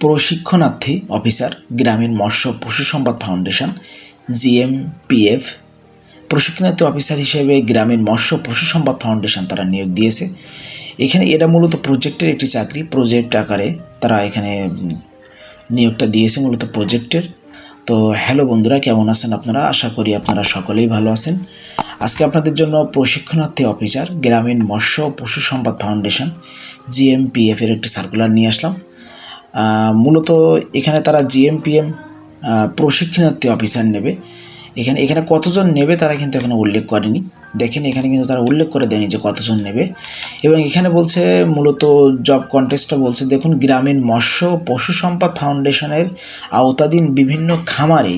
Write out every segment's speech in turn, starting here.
প্রশিক্ষণার্থী officer, গ্রামীণ মৎস্য পশু সম্পদ ফাউন্ডেশন, জিএমপিএফ। প্রশিক্ষণার্থী অফিসার হিসেবে গ্রামীণ মৎস্য পশু সম্পদ ফাউন্ডেশন তারা নিয়োগ দিয়েছে। এখানে এটা মূলত প্রজেক্টের একটি চাকরি, প্রজেক্ট আকারে তারা এখানে নিয়োগটা দিয়েছে মূলত প্রজেক্টের। তো হ্যালো বন্ধুরা, কেমন আছেন আপনারা? আশা করি আপনারা সকলেই ভালো আছেন। আজকে আপনাদের জন্য প্রশিক্ষণার্থী অফিসার, গ্রামীণ মৎস্য পশু সম্পদ ফাউন্ডেশন, জিএমপিএফ এর একটি সার্কুলার নিয়ে আসলাম। মূলত এখানে তারা জিএমপিএম প্রশিক্ষণার্থী অফিসার নেবে। এখানে এখানে কতজন নেবে তারা কিন্তু এখানে উল্লেখ করেনি। দেখেন, এখানে কিন্তু তারা উল্লেখ করে দেয়নি যে কতজন নেবে। এবং এখানে বলছে, মূলত জব কন্টেস্টটা বলছে, দেখুন, গ্রামীণ মৎস্য পশু সম্পদ ফাউন্ডেশনের আওতাধীন বিভিন্ন খামারে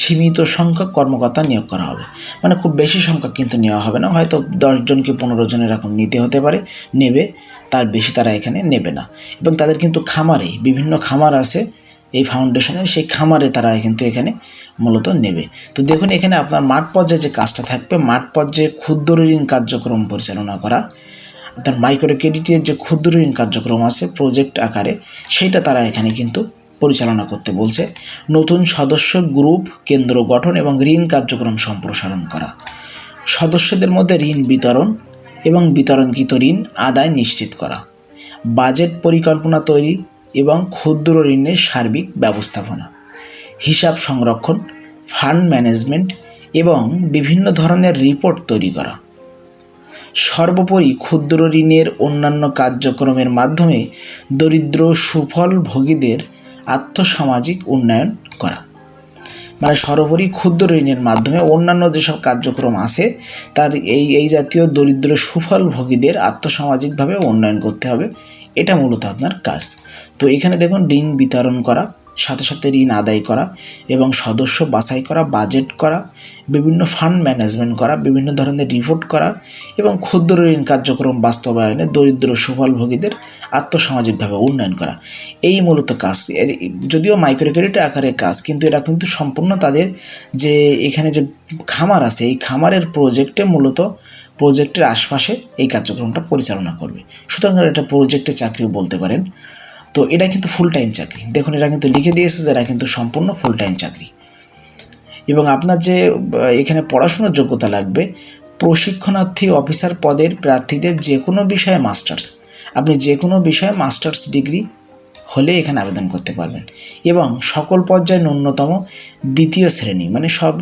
সীমিত সংখ্যক কর্মকর্তা নিয়োগ করা হবে। মানে খুব বেশি সংখ্যক কিন্তু নেওয়া হবে না, হয়তো দশজন কি পনেরো জন এরকম নিতে হতে পারে, নেবে, তার বেশি তারা এখানে নেবে না। এবং তাদের কিন্তু খামারে বিভিন্ন খামার আছে এই ফাউন্ডেশনের সেই খামারে তারা কিন্তু এখানে মূলত নেবে। তো দেখুন, এখানে আপনার মাঠ পর্যায়ে যে কাজটা থাকবে, মাঠ পর্যায়ে ক্ষুদ্র ঋণ কার্যক্রম পরিচালনা করা, আপনার মাইক্রো ক্রেডিটের যে ক্ষুদ্র ঋণ কার্যক্রম আছে প্রজেক্ট আকারে সেটা তারা এখানে কিন্তু পরিচালনা করতে বলছে। নতুন সদস্য গ্রুপ কেন্দ্র গঠন এবং ঋণ কার্যক্রম সম্প্রসারণ করা। সদস্যদের মধ্যে ঋণ বিতরণ এবং বিতরণকৃত ঋণ আদায় নিশ্চিত করা। বাজেট পরিকল্পনা তৈরি এবং ক্ষুদ্র ঋণের সার্বিক ব্যবস্থাপনা, হিসাব সংরক্ষণ, ফান্ড ম্যানেজমেন্ট এবং বিভিন্ন ধরনের রিপোর্ট তৈরি করা। সর্বোপরি ক্ষুদ্র ঋণের অন্যান্য কার্যক্রমের মাধ্যমে দরিদ্র সুফল ভোগীদের আর্থসামাজিক উন্নয়ন করা। মানে সর্বোপরি ক্ষুদ্র ঋণের মাধ্যমে অন্যান্য যেসব কার্যক্রম আছে, তার এই এই জাতীয় দরিদ্র সুফল ভোগীদের আর্থসামাজিকভাবে উন্নয়ন করতে হবে। এটা মূলত আপনার কাজ। তো এখানে দেখুন, ঋণ বিতরণ করা, সাথে সাথে ঋণ আদায় করা এবং সদস্য বাছাই করা বাজেট করা, বিভিন্ন ফান্ড ম্যানেজমেন্ট করা, বিভিন্ন ধরনের রিপোর্ট করা এবং ক্ষুদ্র ঋণ কার্যক্রম বাস্তবায়নে দরিদ্র সুফলভোগীদের আত্মসামাজিকভাবে উন্নয়ন করা। এই মূলত কাজ। যদিও মাইক্রো ক্রেডিট আকারে কাজ, কিন্তু এটা কিন্তু সম্পূর্ণ তাদের যে এখানে যে খামার আছে, এই খামারের প্রজেক্টে মূলত প্রজেক্টের আশপাশে এই কার্যক্রমটা পরিচালনা করবে। সুতরাং এটা প্রজেক্টের চাকরিও বলতে পারেন। তো এটা কিন্তু ফুল টাইম চাকরি। দেখুন, এরা কিন্তু লিখে দিয়েছে যে এরা কিন্তু সম্পূর্ণ ফুল টাইম চাকরি। এবং আপনার যে এখানে পড়াশোনার যোগ্যতা লাগবে, প্রশিক্ষণার্থী, অফিসার পদের প্রার্থীদের যে কোনো বিষয়ে মাস্টার্স। আপনি যে কোনো বিষয়ে মাস্টার্স ডিগ্রি হলে এখানে আবেদন করতে পারবেন। এবং সকল পর্যায়ে ন্যূনতম দ্বিতীয় শ্রেণি মানে সব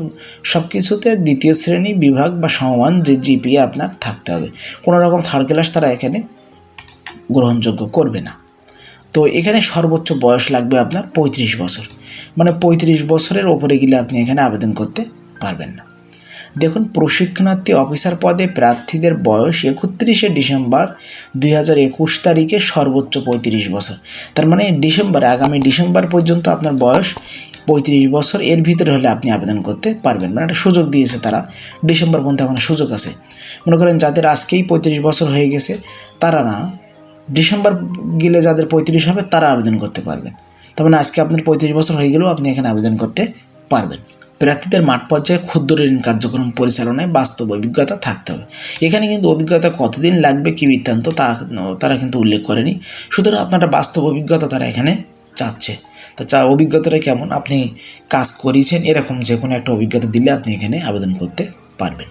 সব কিছুতে দ্বিতীয় শ্রেণি বিভাগ বা সমমান যে জিপিএ আপনার থাকতে হবে। কোনো রকম থার্ড ক্লাস তারা এখানে গ্রহণযোগ্য করবে না। তো এখানে সর্বোচ্চ বয়স লাগবে আপনার পঁয়ত্রিশ বছর। মানে পঁয়ত্রিশ বছরের ওপরে গেলে আপনি এখানে আবেদন করতে পারবেন না। দেখুন, প্রশিক্ষণার্থী অফিসার পদে প্রার্থীদের বয়স একত্রিশে ডিসেম্বর দুই হাজার একুশ তারিখে সর্বোচ্চ পঁয়ত্রিশ বছর। তার মানে ডিসেম্বরে, আগামী ডিসেম্বর পর্যন্ত আপনার বয়স পঁয়ত্রিশ বছর। এর ভিতরে হলে আপনি আবেদন করতে পারবেন। মানে একটা সুযোগ দিয়েছে তারা। ডিসেম্বর পর্যন্ত এখন সুযোগ আছে। মনে করেন যাদের আজকেই পঁয়ত্রিশ বছর হয়ে গেছে, তারা না ডিসেম্বর গেলে যাদের পঁয়ত্রিশ হবে, তারা আবেদন করতে পারবেন। মানে আজকে আপনার পঁয়ত্রিশ বছর হয়ে গেলেও আপনি এখানে আবেদন করতে পারবেন। প্রার্থীদের মাঠ পর্যায়ে ক্ষুদ্র ঋণ কার্যক্রম পরিচালনায় বাস্তব অভিজ্ঞতা থাকতে হবে। এখানে কিন্তু অভিজ্ঞতা কতদিন লাগবে, কী বৃত্তান্ত, তা তারা কিন্তু উল্লেখ করেনি। সুতরাং আপনার বাস্তব অভিজ্ঞতা তারা এখানে চাচ্ছে। তা চা, অভিজ্ঞতাটা কেমন? আপনি কাজ করেছেন, এরকম যে কোনো একটা অভিজ্ঞতা দিলে আপনি এখানে আবেদন করতে পারবেন।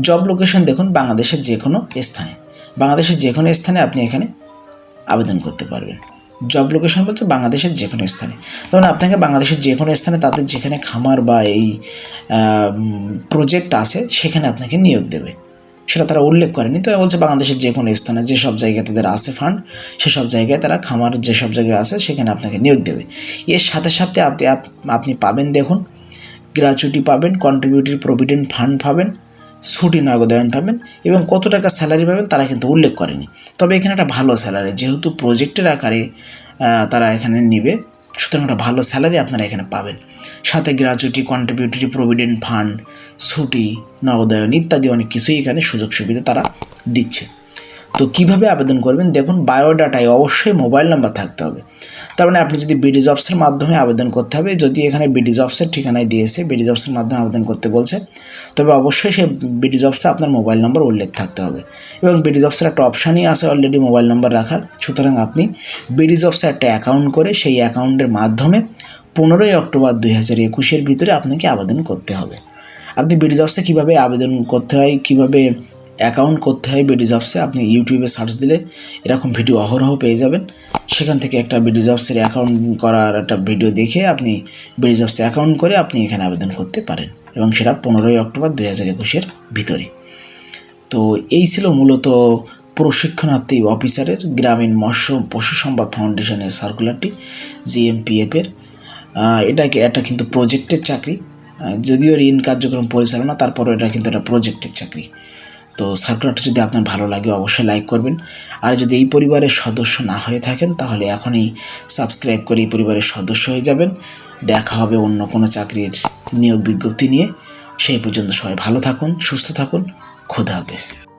জব লোকেশন দেখুন, বাংলাদেশের যে কোনো স্থানে। বাংলাদেশের যে কোনো স্থানে আপনি এখানে আবেদন করতে পারবেন। জব লোকেশন বলতে বাংলাদেশের যে কোনো স্থানে। তখন আপনাকে বাংলাদেশের যে কোনো স্থানে তাদের যেখানে খামার বা এই প্রজেক্ট আছে, সেখানে আপনাকে নিয়োগ দেবে। সেটা তারা উল্লেখ করেনি, তো বলছে বাংলাদেশের যে কোনো স্থানে যেসব জায়গায় তাদের আছে ফান্ড সেসব জায়গায় তারা খামার যেসব জায়গায় আছে, সেখানে আপনাকে নিয়োগ দেবে। এর সাথে সাথে আপনি, আপ- আপনি পাবেন, দেখুন গ্র্যাচুইটি পাবেন কন্ট্রিবিউটরি প্রভিডেন্ট ফান্ড পাবেন। ছুটি নগদায়ন পাবেন এবং কত টাকা স্যালারি পাবেন তারা কিন্তু উল্লেখ করেনি। তবে এখানে একটা ভালো স্যালারি, যেহেতু প্রজেক্টের আকারে তারা এখানে নেবে, সুতরাং একটা ভালো স্যালারি আপনারা এখানে পাবেন। সাথে গ্র্যাচুইটি কন্ট্রিবিউটরি, প্রভিডেন্ট ফান্ড, ছুটি নগদায়ন ইত্যাদি অনেক কিছুই এখানে সুযোগ সুবিধা তারা দিচ্ছে। তো কীভাবে আবেদন করবেন? দেখুন, বায়োডাটায় অবশ্যই মোবাইল নাম্বার থাকতে হবে। তার মানে আপনি যদি বিডি জবসের মাধ্যমে আবেদন করতে হবে, যদি এখানে বিডি জবসের ঠিকানায় দিয়েছে বিডি জবসের মাধ্যমে আবেদন করতে বলছে, তবে অবশ্যই সেই বিডি জবসে আপনার মোবাইল নম্বর উল্লেখ থাকতে হবে। এবং বিডি জবসের একটা অপশানই আছে অলরেডি মোবাইল নাম্বার রাখার, সুতরাং আপনি বিডি জবসে একটা অ্যাকাউন্ট করে সেই অ্যাকাউন্টের মাধ্যমে পনেরোই অক্টোবর দুই হাজার একুশের ভিতরে আপনাকে আবেদন করতে হবে। আপনি বিডি জবসে কীভাবে আবেদন করতে হয়, কীভাবে অ্যাকাউন্ট করতে হয় বিডি জবসে আপনি ইউটিউবে সার্চ দিলে এরকম ভিডিও অহরহ পেয়ে যাবেন। সেখান থেকে একটা বিডি জবসের অ্যাকাউন্ট করার একটা ভিডিও দেখে আপনি বিডি জবসে অ্যাকাউন্ট করে আপনি এখানে আবেদন করতে পারেন। এবং সেটা পনেরোই অক্টোবর দুই হাজার একুশের ভিতরে। তো এই ছিল মূলত প্রশিক্ষণার্থী অফিসারের গ্রামীণ মৎস্য পশু সম্পদ ফাউন্ডেশনের সার্কুলারটি জিএমপিএফের এটা কিন্তু প্রজেক্টের চাকরি। যদিও ঋণ কার্যক্রম পরিচালনা, তারপরও এটা কিন্তু একটা প্রজেক্টের চাকরি। তো সার্কুলারটা যদি আপনার ভালো লাগে, অবশ্যই লাইক করবেন। আর যদি এই পরিবারের সদস্য না হয়ে থাকেন, তাহলে এখনই সাবস্ক্রাইব করে এই পরিবারের সদস্য হয়ে যাবেন। দেখা হবে অন্য কোনো চাকরির নিয়োগ বিজ্ঞপ্তি নিয়ে। সেই পর্যন্ত সবাই ভালো থাকুন, সুস্থ থাকুন। খোদা হাফেজ।